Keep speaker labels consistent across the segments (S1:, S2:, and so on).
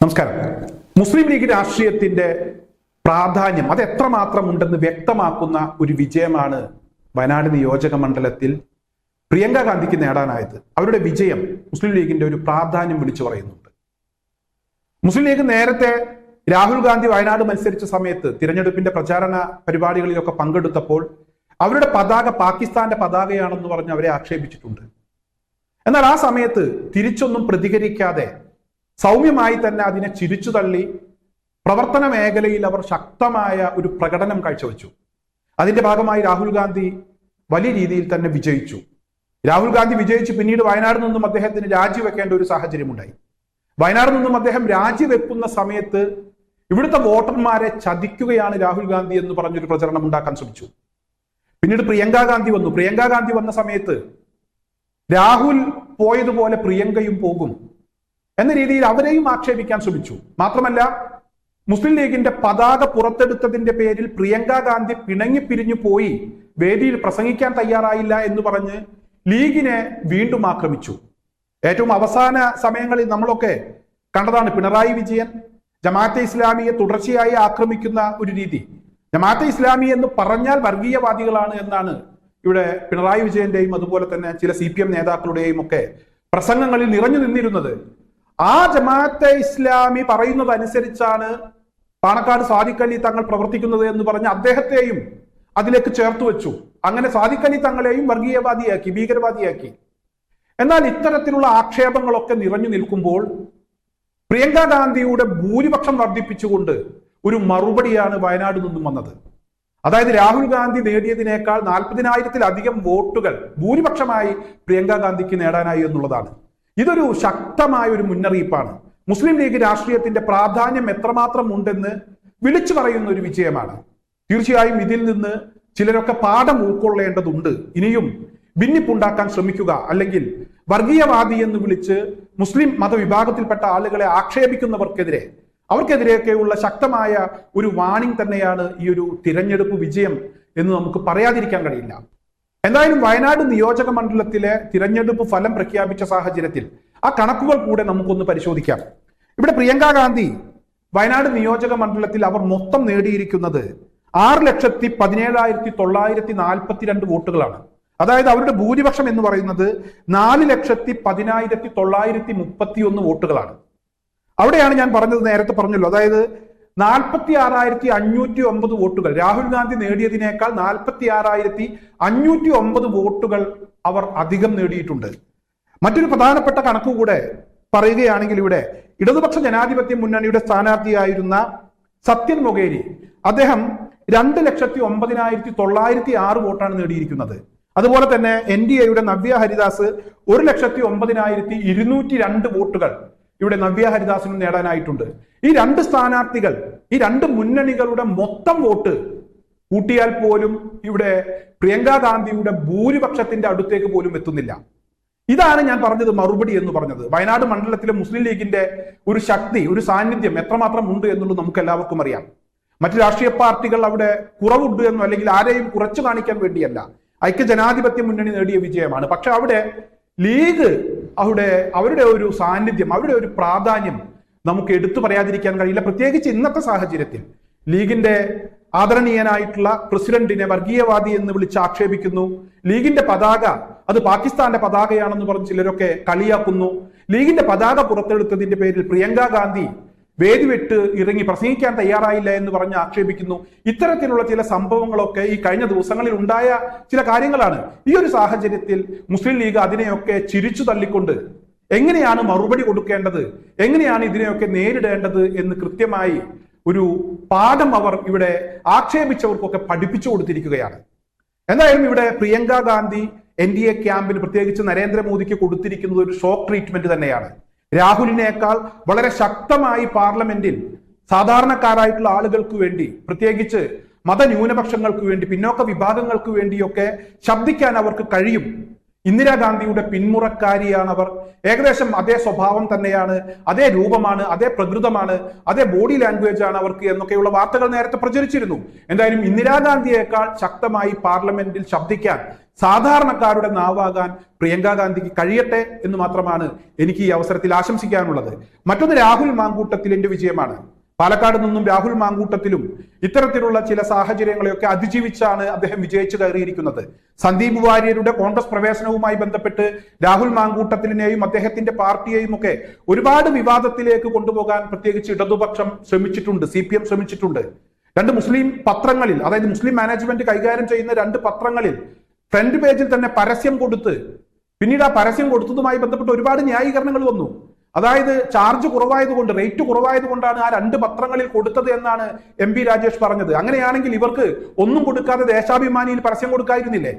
S1: നമസ്കാരം. മുസ്ലിം ലീഗ് രാഷ്ട്രീയത്തിന്റെ പ്രാധാന്യം അത് എത്രമാത്രം ഉണ്ടെന്ന് വ്യക്തമാക്കുന്ന ഒരു വിജയമാണ് വയനാട് നിയോജക മണ്ഡലത്തിൽ പ്രിയങ്ക ഗാന്ധിക്ക് നേടാനായത്. അവരുടെ വിജയം മുസ്ലിം ലീഗിന്റെ ഒരു പ്രാധാന്യം വിളിച്ചു പറയുന്നുണ്ട്. മുസ്ലിം ലീഗ് നേരത്തെ രാഹുൽ ഗാന്ധി വയനാട് മത്സരിച്ച സമയത്ത് തിരഞ്ഞെടുപ്പിന്റെ പ്രചാരണ പരിപാടികളിലൊക്കെ പങ്കെടുത്തപ്പോൾ അവരുടെ പതാക പാകിസ്ഥാന്റെ പതാകയാണെന്ന് പറഞ്ഞ് അവരെ ആക്ഷേപിച്ചിട്ടുണ്ട്. എന്നാൽ ആ സമയത്ത് തിരിച്ചൊന്നും പ്രതികരിക്കാതെ സൗമ്യമായി തന്നെ അതിനെ ചിരിച്ചു തള്ളി പ്രവർത്തന മേഖലയിൽ അവർ ശക്തമായ ഒരു പ്രകടനം കാഴ്ചവെച്ചു. അതിന്റെ ഭാഗമായി രാഹുൽ ഗാന്ധി വലിയ രീതിയിൽ തന്നെ വിജയിച്ചു. രാഹുൽ ഗാന്ധി വിജയിച്ച് പിന്നീട് വയനാട് നിന്നും അദ്ദേഹത്തിന് രാജിവെക്കേണ്ട ഒരു സാഹചര്യമുണ്ടായി. വയനാട് നിന്നും അദ്ദേഹം രാജിവെക്കുന്ന സമയത്ത് ഇവിടുത്തെ വോട്ടർമാരെ ചതിക്കുകയാണ് രാഹുൽ ഗാന്ധി എന്ന് പറഞ്ഞൊരു പ്രചരണം ഉണ്ടാക്കാൻ ശ്രമിച്ചു. പിന്നീട് പ്രിയങ്ക ഗാന്ധി വന്നു. പ്രിയങ്ക ഗാന്ധി വന്ന സമയത്ത് രാഹുൽ പോയതുപോലെ പ്രിയങ്കയും പോകും. എന്ന രീതിയിൽ അവരെയും ആക്ഷേപിക്കാൻ ശ്രമിച്ചു. മാത്രമല്ല മുസ്ലിം ലീഗിന്റെ പതാക പുറത്തെടുത്തതിന്റെ പേരിൽ പ്രിയങ്ക ഗാന്ധി പിണങ്ങി പിരിഞ്ഞു പോയി വേദിയിൽ പ്രസംഗിക്കാൻ തയ്യാറായില്ല എന്ന് പറഞ്ഞ് ലീഗിനെ വീണ്ടും ആക്രമിച്ചു. ഏറ്റവും അവസാന സമയങ്ങളിൽ നമ്മളൊക്കെ കണ്ടതാണ് പിണറായി വിജയൻ ജമാഅത്തെ ഇസ്ലാമിയെ തുടർച്ചയായി ആക്രമിക്കുന്ന ഒരു രീതി. ജമാഅത്തെ ഇസ്ലാമി എന്ന് പറഞ്ഞാൽ വർഗീയവാദികളാണ് എന്നാണ് ഇവിടെ പിണറായി വിജയന്റെയും അതുപോലെ തന്നെ ചില സി നേതാക്കളുടെയും ഒക്കെ പ്രസംഗങ്ങളിൽ നിറഞ്ഞു നിന്നിരുന്നത്. ആ ജമാഅത്തെ ഇസ്ലാമി പറയുന്നത് അനുസരിച്ചാണ് പാണക്കാട് സാദിഖലി തങ്ങൾ പ്രവർത്തിക്കുന്നത് എന്ന് പറഞ്ഞ് അദ്ദേഹത്തെയും അതിലേക്ക് ചേർത്ത് വെച്ചു. അങ്ങനെ സാദിഖലി തങ്ങളെയും വർഗീയവാദിയാക്കി ഭീകരവാദിയാക്കി. എന്നാൽ ഇത്തരത്തിലുള്ള ആക്ഷേപങ്ങളൊക്കെ നിറഞ്ഞു നിൽക്കുമ്പോൾ പ്രിയങ്ക ഗാന്ധിയുടെ ഭൂരിപക്ഷം വർദ്ധിപ്പിച്ചുകൊണ്ട് ഒരു മറുപടിയാണ് വയനാട് നിന്നും വന്നത്. അതായത് രാഹുൽ ഗാന്ധി നേടിയതിനേക്കാൾ നാൽപ്പതിനായിരത്തിലധികം വോട്ടുകൾ ഭൂരിപക്ഷമായി പ്രിയങ്ക ഗാന്ധിക്ക് നേടാനായി എന്നുള്ളതാണ്. ഇതൊരു ശക്തമായ ഒരു മുന്നറിയിപ്പാണ്. മുസ്ലിം ലീഗ് രാഷ്ട്രീയത്തിന്റെ പ്രാധാന്യം എത്രമാത്രം ഉണ്ടെന്ന് വിളിച്ചു പറയുന്ന ഒരു വിജയമാണ്. തീർച്ചയായും ഇതിൽ നിന്ന് ചിലരൊക്കെ പാഠം ഉൾക്കൊള്ളേണ്ടതുണ്ട്. ഇനിയും ഭിന്നിപ്പുണ്ടാക്കാൻ ശ്രമിക്കുക അല്ലെങ്കിൽ വർഗീയവാദി എന്ന് വിളിച്ച് മുസ്ലിം മതവിഭാഗത്തിൽപ്പെട്ട ആളുകളെ ആക്ഷേപിക്കുന്നവർക്കെതിരെ അവർക്കെതിരെയൊക്കെയുള്ള ശക്തമായ ഒരു വാണിംഗ് തന്നെയാണ് ഈ ഒരു തിരഞ്ഞെടുപ്പ് വിജയം എന്ന് നമുക്ക് പറയാതിരിക്കാൻ കഴിയില്ല. എന്തായാലും വയനാട് നിയോജക മണ്ഡലത്തിലെ തിരഞ്ഞെടുപ്പ് ഫലം പ്രഖ്യാപിച്ച സാഹചര്യത്തിൽ ആ കണക്കുകൾ കൂടെ നമുക്കൊന്ന് പരിശോധിക്കാം. ഇവിടെ പ്രിയങ്ക ഗാന്ധി വയനാട് നിയോജക മണ്ഡലത്തിൽ അവർ മൊത്തം നേടിയിരിക്കുന്നത് ആറ് ലക്ഷത്തി പതിനേഴായിരത്തി തൊള്ളായിരത്തി നാൽപ്പത്തിരണ്ട് വോട്ടുകളാണ്. അതായത് അവരുടെ ഭൂരിപക്ഷം എന്ന് പറയുന്നത് നാല് ലക്ഷത്തി പതിനായിരത്തി തൊള്ളായിരത്തി മുപ്പത്തി ഒന്ന് വോട്ടുകളാണ്. അവിടെയാണ് ഞാൻ പറഞ്ഞത് നേരത്തെ പറഞ്ഞല്ലോ. അതായത് നാൽപ്പത്തി ആറായിരത്തി അഞ്ഞൂറ്റി ഒമ്പത് വോട്ടുകൾ. രാഹുൽ ഗാന്ധി നേടിയതിനേക്കാൾ നാൽപ്പത്തി ആറായിരത്തി അഞ്ഞൂറ്റി ഒമ്പത് വോട്ടുകൾ അവർ അധികം നേടിയിട്ടുണ്ട്. മറ്റൊരു പ്രധാനപ്പെട്ട കണക്ക് കൂടെ പറയുകയാണെങ്കിൽ ഇവിടെ ഇടതുപക്ഷ ജനാധിപത്യ മുന്നണിയുടെ സ്ഥാനാർത്ഥിയായിരുന്ന സത്യൻ മൊകേരി അദ്ദേഹം രണ്ട് ലക്ഷത്തി ഒമ്പതിനായിരത്തി തൊള്ളായിരത്തി ആറ് വോട്ടാണ് നേടിയിരിക്കുന്നത്. അതുപോലെ തന്നെ എൻ ഡി എയുടെ നവ്യ ഹരിദാസ് ഒരു ലക്ഷത്തി ഒമ്പതിനായിരത്തി ഇരുന്നൂറ്റി രണ്ട് വോട്ടുകൾ ഇവിടെ നവ്യ ഹരിദാസിനും നേടാനായിട്ടുണ്ട്. ഈ രണ്ട് സ്ഥാനാർത്ഥികൾ ഈ രണ്ട് മുന്നണികളുടെ മൊത്തം വോട്ട് കൂട്ടിയാൽ പോലും ഇവിടെ പ്രിയങ്കാ ഗാന്ധിയുടെ ഭൂരിപക്ഷത്തിന്റെ അടുത്തേക്ക് പോലും എത്തുന്നില്ല. ഇതാണ് ഞാൻ പറഞ്ഞത് മറുപടി എന്ന് പറഞ്ഞത്. വയനാട് മണ്ഡലത്തിലെ മുസ്ലിം ലീഗിന്റെ ഒരു ശക്തി ഒരു സാന്നിധ്യം എത്രമാത്രം ഉണ്ട് എന്നുള്ളത് നമുക്ക് എല്ലാവർക്കും അറിയാം. മറ്റു രാഷ്ട്രീയ പാർട്ടികൾ അവിടെ കുറവുണ്ട് എന്നോ അല്ലെങ്കിൽ ആരെയും കുറച്ചു കാണിക്കാൻ വേണ്ടിയല്ല. ഐക്യ ജനാധിപത്യ മുന്നണി നേടിയ വിജയമാണ്. പക്ഷെ അവിടെ ലീഗ് അവിടെ അവരുടെ ഒരു സാന്നിധ്യം അവരുടെ ഒരു പ്രാധാന്യം നമുക്ക് എടുത്തു പറയാതിരിക്കാൻ കഴിയില്ല. പ്രത്യേകിച്ച് ഇന്നത്തെ സാഹചര്യത്തിൽ ലീഗിന്റെ ആദരണീയനായിട്ടുള്ള പ്രസിഡന്റിനെ വർഗീയവാദി എന്ന് വിളിച്ച് ആക്ഷേപിക്കുന്നു. ലീഗിന്റെ പതാക അത് പാകിസ്ഥാന്റെ പതാകയാണെന്ന് പറഞ്ഞ് ചിലരൊക്കെ കളിയാക്കുന്നു. ലീഗിന്റെ പതാക പുറത്തെടുത്തതിന്റെ പേരിൽ പ്രിയങ്ക ഗാന്ധി വേദി വിട്ട് ഇറങ്ങി പ്രസംഗിക്കാൻ തയ്യാറായില്ല എന്ന് പറഞ്ഞ് ആക്ഷേപിക്കുന്നു. ഇത്തരത്തിലുള്ള ചില സംഭവങ്ങളൊക്കെ ഈ കഴിഞ്ഞ ദിവസങ്ങളിൽ ഉണ്ടായ ചില കാര്യങ്ങളാണ്. ഈ ഒരു സാഹചര്യത്തിൽ മുസ്ലിം ലീഗ് അതിനെയൊക്കെ ചിരിച്ചു തള്ളിക്കൊണ്ട് എങ്ങനെയാണ് മറുപടി കൊടുക്കേണ്ടത്? എങ്ങനെയാണ് ഇതിനെയൊക്കെ നേരിടേണ്ടത് എന്ന് കൃത്യമായി ഒരു പാഠം അവർ ഇവിടെ ആക്ഷേപിച്ചവർക്കൊക്കെ പഠിപ്പിച്ചു കൊടുത്തിരിക്കുകയാണ്. എന്തായാലും ഇവിടെ Priyanka Gandhi N D A ക്യാമ്പിന് പ്രത്യേകിച്ച് നരേന്ദ്രമോദിക്ക് കൊടുത്തിരിക്കുന്നത് ഒരു ഷോക്ക് ട്രീറ്റ്മെന്റ് തന്നെയാണ്. രാഹുലിനേക്കാൾ വളരെ ശക്തമായി പാർലമെന്റിൽ സാധാരണക്കാരായിട്ടുള്ള ആളുകൾക്ക് വേണ്ടി പ്രത്യേകിച്ച് മതന്യൂനപക്ഷങ്ങൾക്ക് വേണ്ടി പിന്നോക്ക വിഭാഗങ്ങൾക്ക് വേണ്ടിയൊക്കെ ശബ്ദിക്കാൻ അവർക്ക് കഴിയും. ഇന്ദിരാഗാന്ധിയുടെ പിന്മുറക്കാരിയാണ് അവർ ഏകദേശം അതേ സ്വഭാവം തന്നെയാണ് അതേ രൂപമാണ് അതേ പ്രകൃതമാണ് അതേ ബോഡി ലാംഗ്വേജ് ആണ് അവർക്ക് എന്നൊക്കെയുള്ള വാർത്തകൾ നേരത്തെ പ്രചരിച്ചിരുന്നു. എന്തായാലും ഇന്ദിരാഗാന്ധിയേക്കാൾ ശക്തമായി പാർലമെന്റിൽ ശബ്ദിക്കാൻ സാധാരണക്കാരുടെ നാവാകാൻ പ്രിയങ്കാ ഗാന്ധിക്ക് കഴിയട്ടെ എന്ന് മാത്രമാണ് എനിക്ക് ഈ അവസരത്തിൽ ആശംസിക്കാനുള്ളത്. മറ്റൊന്ന് രാഹുൽ മാങ്കൂട്ടത്തിൽ മാങ്കൂട്ടത്തിലിന്റെ വിജയമാണ്. പാലക്കാട് നിന്നും രാഹുൽ മാങ്കൂട്ടത്തിലും ഇത്തരത്തിലുള്ള ചില സാഹചര്യങ്ങളെയൊക്കെ അതിജീവിച്ചാണ് അദ്ദേഹം വിജയിച്ചു കയറിയിരിക്കുന്നത്. സന്ദീപ് വാര്യരുടെ കോൺഗ്രസ് പ്രവേശനവുമായി ബന്ധപ്പെട്ട് രാഹുൽ മാങ്കൂട്ടത്തിനെയും അദ്ദേഹത്തിന്റെ പാർട്ടിയെയും ഒക്കെ ഒരുപാട് വിവാദത്തിലേക്ക് കൊണ്ടുപോകാൻ പ്രത്യേകിച്ച് ഇടതുപക്ഷം ശ്രമിച്ചിട്ടുണ്ട് സി പി എം ശ്രമിച്ചിട്ടുണ്ട്. രണ്ട് മുസ്ലിം പത്രങ്ങളിൽ അതായത് മുസ്ലിം മാനേജ്മെന്റ് കൈകാര്യം ചെയ്യുന്ന രണ്ട് പത്രങ്ങളിൽ ഫ്രണ്ട് പേജിൽ തന്നെ പരസ്യം കൊടുത്ത് പിന്നീട് ആ പരസ്യം കൊടുത്തതുമായി ബന്ധപ്പെട്ട് ഒരുപാട് ന്യായീകരണങ്ങൾ വന്നു. അതായത് ചാർജ് കുറവായതുകൊണ്ട് റേറ്റ് കുറവായതുകൊണ്ടാണ് ആ രണ്ട് പത്രങ്ങളിൽ കൊടുത്തത് എന്നാണ് എം പി രാജേഷ് പറഞ്ഞത്. അങ്ങനെയാണെങ്കിൽ ഇവർക്ക് ഒന്നും കൊടുക്കാതെ ദേശാഭിമാനിയിൽ പരസ്യം കൊടുക്കായിരുന്നില്ലേ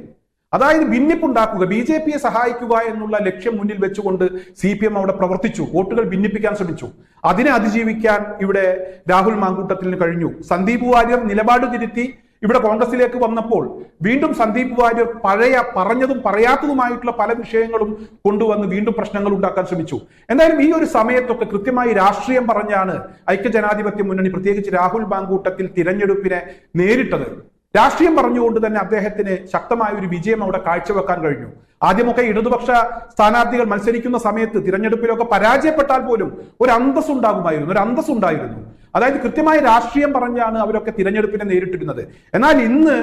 S1: അതായത് ഭിന്നിപ്പുണ്ടാക്കുക ബി ജെ പിയെ സഹായിക്കുക എന്നുള്ള ലക്ഷ്യം മുന്നിൽ വെച്ചുകൊണ്ട് സി പി എം അവിടെ പ്രവർത്തിച്ചു വോട്ടുകൾ ഭിന്നിപ്പിക്കാൻ ശ്രമിച്ചു. അതിനെ അതിജീവിക്കാൻ ഇവിടെ രാഹുൽ മാങ്കൂട്ടത്തിന് കഴിഞ്ഞു. സന്ദീപ് വാര്യർ നിലപാട് തിരുത്തി ഇവിടെ കോൺഗ്രസിലേക്ക് വന്നപ്പോൾ വീണ്ടും സന്ദീപ് വാര്യർ പഴയ പറഞ്ഞതും പറയാത്തതുമായിട്ടുള്ള പല വിഷയങ്ങളും കൊണ്ടുവന്ന് വീണ്ടും പ്രശ്നങ്ങൾ ഉണ്ടാക്കാൻ ശ്രമിച്ചു. എന്തായാലും ഈ ഒരു സമയത്തൊക്കെ കൃത്യമായി രാഷ്ട്രീയം പറഞ്ഞാണ് ഐക്യജനാധിപത്യ മുന്നണി പ്രത്യേകിച്ച് രാഹുൽ ബാങ്കൂട്ടത്തിൽ തിരഞ്ഞെടുപ്പിനെ നേരിട്ടത്. രാഷ്ട്രീയം പറഞ്ഞുകൊണ്ട് തന്നെ അദ്ദേഹത്തിന് ശക്തമായ ഒരു വിജയം അവിടെ കാഴ്ചവെക്കാൻ കഴിഞ്ഞു. ആദ്യമൊക്കെ ഇടതുപക്ഷ സ്ഥാനാർത്ഥികൾ മത്സരിക്കുന്ന സമയത്ത് തിരഞ്ഞെടുപ്പിലൊക്കെ പരാജയപ്പെട്ടാൽ പോലും ഒരു അന്തസ് ഉണ്ടാകുമായിരുന്നു ഒരു അന്തസ് ഉണ്ടായിരുന്നു അതായത് കൃത്യമായ രാഷ്ട്രീയം പറഞ്ഞാണ് അവരൊക്കെ തിരഞ്ഞെടുപ്പിനെ നേരിട്ടിരുന്നത്. എന്നാൽ ഇന്ന്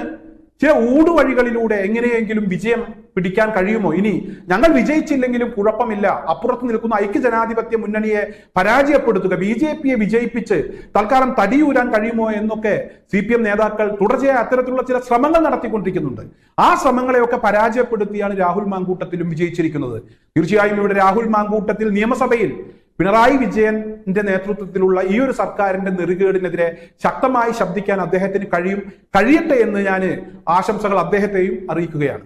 S1: ചില ഊടുവഴികളിലൂടെ എങ്ങനെയെങ്കിലും വിജയം പിടിക്കാൻ കഴിയുമോ? ഇനി ഞങ്ങൾ വിജയിച്ചില്ലെങ്കിലും കുഴപ്പമില്ല. അപ്പുറത്ത് നിൽക്കുന്ന ഐക്യ ജനാധിപത്യ മുന്നണിയെ പരാജയപ്പെടുത്തുക ബി ജെ പിയെ വിജയിപ്പിച്ച് തൽക്കാലം തടിയൂരാൻ കഴിയുമോ എന്നൊക്കെ സി പി എം നേതാക്കൾ തുടർച്ചയായി അത്തരത്തിലുള്ള ചില ശ്രമങ്ങൾ നടത്തിക്കൊണ്ടിരിക്കുന്നുണ്ട്. ആ ശ്രമങ്ങളെയൊക്കെ പരാജയപ്പെടുത്തിയാണ് രാഹുൽ മാങ്കൂട്ടത്തിലും വിജയിച്ചിരിക്കുന്നത്. തീർച്ചയായും ഇവിടെ രാഹുൽ മാങ്കൂട്ടത്തിൽ നിയമസഭയിൽ പിണറായി വിജയന്റെ നേതൃത്വത്തിലുള്ള ഈ ഒരു സർക്കാരിന്റെ നെറുകേടിനെതിരെ ശക്തമായി ശബ്ദിക്കാൻ അദ്ദേഹത്തിന് കഴിയും കഴിയട്ടെ എന്ന് ഞാൻ ആശംസകൾ അദ്ദേഹത്തെയും അറിയിക്കുകയാണ്.